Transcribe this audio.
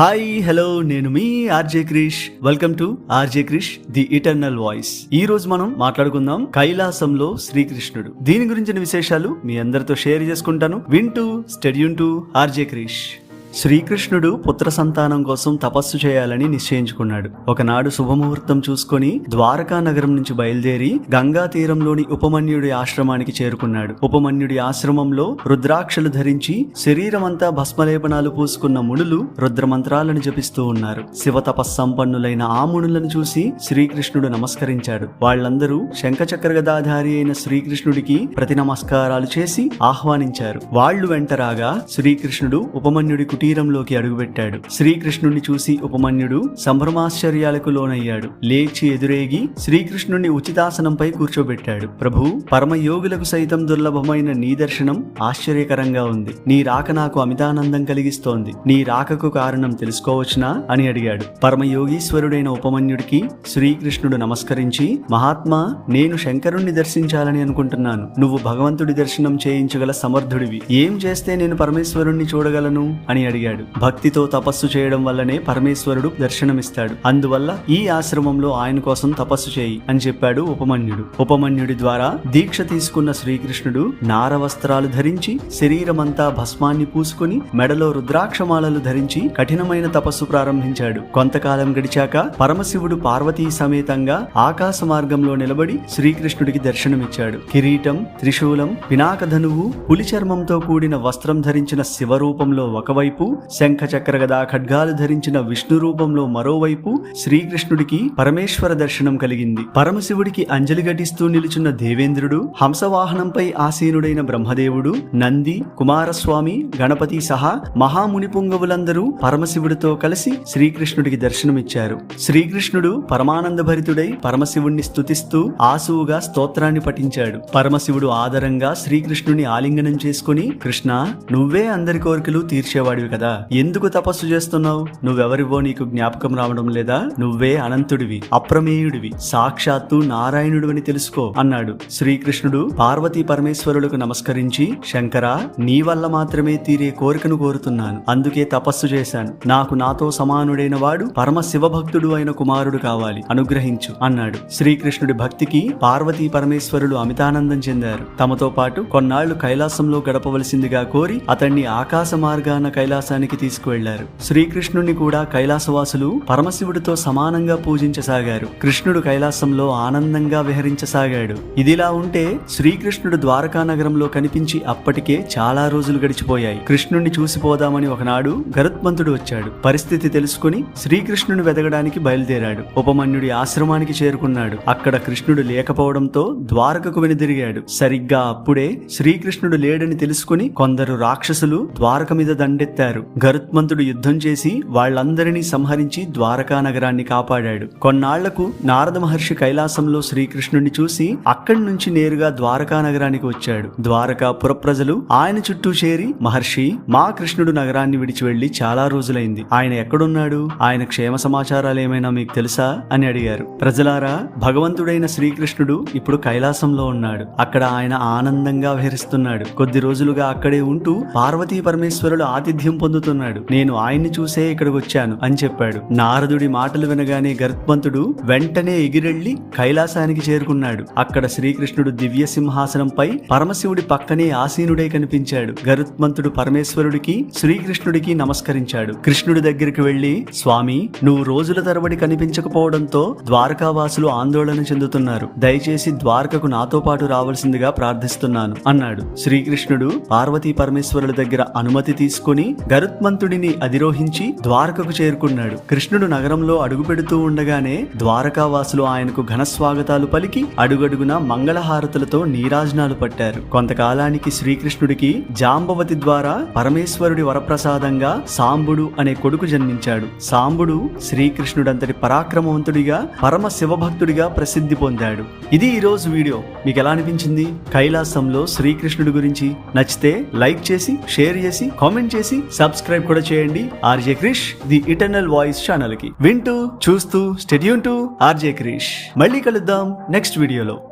Hi hello నేను మీ RJ Krish. Welcome to RJ Krish the eternal voice ఈ రోజు మనం మాట్లాడుకుందాం కైలాసంలో శ్రీకృష్ణుడు. దీని గురించిన విశేషాలు మీ అందరితో షేర్ చేసుకుంటాను. వింటూ స్టెడ్యూన్ టు ఆర్జే క్రిష్. శ్రీకృష్ణుడు పుత్ర సంతానం కోసం తపస్సు చేయాలని నిశ్చయించుకున్నాడు. ఒకనాడు శుభముహూర్తం చూసుకొని ద్వారకా నగరం నుంచి బయలుదేరి గంగా తీరంలోని ఉపమన్యుడి ఆశ్రమానికి చేరుకున్నాడు. ఉపమన్యుడి ఆశ్రమంలో రుద్రాక్షలు ధరించి శరీరమంతా భస్మలేపనాలు పూసుకున్న మునులు రుద్రమంత్రాలను జపిస్తూ ఉన్నారు. శివ తపస్సంపన్నులైన ఆ మునులను చూసి శ్రీకృష్ణుడు నమస్కరించాడు. వాళ్ళందరూ శంఖచక్ర గదాధారి అయిన శ్రీకృష్ణుడికి ప్రతి నమస్కారాలు చేసి ఆహ్వానించారు. వాళ్ళు వెంట రాగా శ్రీకృష్ణుడు ఉపమన్యుడి కుటీరంలోకి అడుగుపెట్టాడు. శ్రీకృష్ణుణ్ణి చూసి ఉపమన్యుడు సంభ్రమాశ్చర్యాలకు లోనయ్యాడు. లేచి ఎదురేగి శ్రీకృష్ణుణ్ణి ఉచితాసనంపై కూర్చోబెట్టాడు. ప్రభు పరమయోగులకు సైతం దుర్లభమైన నీ దర్శనం ఆశ్చర్యకరంగా ఉంది. నీ రాక నాకు అమితానందం కలిగిస్తోంది. నీ రాకకు కారణం తెలుసుకోవచ్చునా? అని అడిగాడు. పరమయోగీశ్వరుడైన ఉపమన్యుడికి శ్రీకృష్ణుడు నమస్కరించి మహాత్మా నేను శంకరుణ్ణి దర్శించాలని అనుకుంటున్నాను. నువ్వు భగవంతుడి దర్శనం చేయించగల సమర్థుడివి. ఏం చేస్తే నేను పరమేశ్వరుణ్ణి చూడగలను అని అడిగాడు. భక్తితో తపస్సు చేయడం వల్లనే పరమేశ్వరుడు దర్శనమిస్తాడు. అందువల్ల ఈ ఆశ్రమంలో ఆయన కోసం తపస్సు చేయి అని చెప్పాడు ఉపమన్యుడు. ఉపమన్యుడి ద్వారా దీక్ష తీసుకున్న శ్రీకృష్ణుడు నార వస్త్రాలు ధరించి శరీరమంతా భస్మాన్ని పూసుకుని మెడలో రుద్రాక్షమాలలు ధరించి కఠినమైన తపస్సు ప్రారంభించాడు. కొంతకాలం గడిచాక పరమశివుడు పార్వతీ సమేతంగా ఆకాశ మార్గంలో నిలబడి శ్రీకృష్ణుడికి దర్శనమిచ్చాడు. కిరీటం త్రిశూలం పినాకధనువు పులి చర్మంతో కూడిన వస్త్రం ధరించిన శివరూపంలో ఒకవైపు శంఖ చక్ర గదా ఖడ్గాలు ధరించిన విష్ణు రూపంలో మరోవైపు శ్రీకృష్ణుడికి పరమేశ్వర దర్శనం కలిగింది. పరమశివుడికి అంజలి ఘటిస్తూ నిలుచున్న దేవేంద్రుడు హంసవాహనంపై ఆసీనుడైన బ్రహ్మదేవుడు నంది కుమారస్వామి గణపతి సహా మహాముని పుంగవులందరూ పరమశివుడితో కలిసి శ్రీకృష్ణుడికి దర్శనమిచ్చారు. శ్రీకృష్ణుడు పరమానంద భరితుడై పరమశివుణ్ణి స్తుతిస్తూ ఆసువుగా స్తోత్రాన్ని పఠించాడు. పరమశివుడు ఆదరంగా శ్రీకృష్ణుని ఆలింగనం చేసుకుని కృష్ణ నువ్వే అందరి కోరికలు తీర్చేవాడివి కదా? ఎందుకు తపస్సు చేస్తున్నావు? నువ్వెవరివో నీకు జ్ఞాపకం రావడం లేదా? నువ్వే అనంతుడివి అప్రమేయుడివి సాక్షాత్తు నారాయణుడు అని తెలుసుకో అన్నాడు. శ్రీకృష్ణుడు పార్వతీ పరమేశ్వరులకు నమస్కరించి శంకరా నీ వల్ల మాత్రమే తీరే కోరికను కోరుతున్నాను. అందుకే తపస్సు చేశాను. నాకు నాతో సమానుడైన వాడు పరమ శివభక్తుడు అయిన కుమారుడు కావాలి. అనుగ్రహించు అన్నాడు. శ్రీకృష్ణుడి భక్తికి పార్వతీ పరమేశ్వరులు అమితానందం చెందారు. తమతో పాటు కొన్నాళ్ళు కైలాసంలో గడపవలసిందిగా కోరి అతన్ని ఆకాశ మార్గాన కైలాస కైలాసానికి తీసుకువెళ్ళారు. శ్రీకృష్ణుని కూడా కైలాసవాసులు పరమశివుడితో సమానంగా పూజించసాగారు. కృష్ణుడు కైలాసంలో ఆనందంగా విహరించసాగాడు. ఇదిలా ఉంటే శ్రీకృష్ణుడు ద్వారకా నగరంలో కనిపించి అప్పటికే చాలా రోజులు గడిచిపోయాయి. కృష్ణుణ్ణి చూసిపోదామని ఒకనాడు గరుత్మంతుడు వచ్చాడు. పరిస్థితి తెలుసుకుని శ్రీకృష్ణుని వెదగడానికి బయలుదేరాడు. ఉపమన్యుడి ఆశ్రమానికి చేరుకున్నాడు. అక్కడ కృష్ణుడు లేకపోవడంతో ద్వారకకు వెనుదిరిగాడు. సరిగ్గా అప్పుడే శ్రీకృష్ణుడు లేడని తెలుసుకుని కొందరు రాక్షసులు ద్వారక మీద దండెత్తారు. గరుత్మంతుడు యుద్ధం చేసి వాళ్ళందరినీ సంహరించి ద్వారకా నగరాన్ని కాపాడాడు. కొన్నాళ్ళకు నారద మహర్షి కైలాసంలో శ్రీకృష్ణుడిని చూసి అక్కడి నుంచి నేరుగా ద్వారకా నగరానికి వచ్చాడు. ద్వారకా పురప్రజలు ఆయన చుట్టూ చేరి మహర్షి మా కృష్ణుడు నగరాన్ని విడిచి వెళ్ళి చాలా రోజులైంది. ఆయన ఎక్కడున్నాడు? ఆయన క్షేమ సమాచారాలు ఏమైనా మీకు తెలుసా? అని అడిగారు. ప్రజలారా భగవంతుడైన శ్రీకృష్ణుడు ఇప్పుడు కైలాసంలో ఉన్నాడు. అక్కడ ఆయన ఆనందంగా విహరిస్తున్నాడు. కొద్ది రోజులుగా అక్కడే ఉంటూ పార్వతీ పరమేశ్వరుడు ఆతిథ్యం పొందుతున్నాడు. నేను ఆయన్ని చూసే ఇక్కడికి వచ్చాను అని చెప్పాడు. నారదుడి మాటలు వినగానే గరుత్మంతుడు వెంటనే ఎగిరెళ్ళి కైలాసానికి చేరుకున్నాడు. అక్కడ శ్రీకృష్ణుడు దివ్య సింహాసనంపై పరమశివుడి పక్కనే ఆసీనుడై కనిపించాడు. గరుత్మంతుడు పరమేశ్వరుడికి శ్రీకృష్ణుడికి నమస్కరించాడు. కృష్ణుడి దగ్గరికి వెళ్ళి స్వామి నువ్వు రోజుల తరబడి కనిపించకపోవడంతో ద్వారకావాసులు ఆందోళన చెందుతున్నారు. దయచేసి ద్వారకకు నాతో పాటు రావాల్సిందిగా ప్రార్థిస్తున్నాను అన్నాడు. శ్రీకృష్ణుడు పార్వతీ పరమేశ్వరుల దగ్గర అనుమతి తీసుకుని గరుత్మంతుడిని అధిరోహించి ద్వారకకు చేరుకున్నాడు. కృష్ణుడు నగరంలో అడుగుపెడుతూ ఉండగానే ద్వారకావాసులు ఆయనకు ఘన స్వాగతాలు పలికి అడుగడుగున మంగళహారతులతో నీరాజనాలు పట్టారు. కొంతకాలానికి శ్రీకృష్ణుడికి జాంబవతి ద్వారా పరమేశ్వరుడి వరప్రసాదంగా సాంబుడు అనే కొడుకు జన్మించాడు. సాంబుడు శ్రీకృష్ణుడంతటి పరాక్రమవంతుడిగా పరమ శివభక్తుడిగా ప్రసిద్ధి పొందాడు. ఇది ఈరోజు వీడియో. మీకు ఎలా అనిపించింది? కైలాసంలో శ్రీకృష్ణుడి గురించి నచ్చితే లైక్ చేసి షేర్ చేసి కామెంట్ చేసి సబ్స్క్రైబ్ కూడా చేయండి. RJ Krish the eternal voice ఛానల్కి వింటూ చూస్తూ స్టెడ్యూన్ టు ఆర్జే క్రిష్. మళ్ళీ కలుద్దాం నెక్స్ట్ వీడియోలో.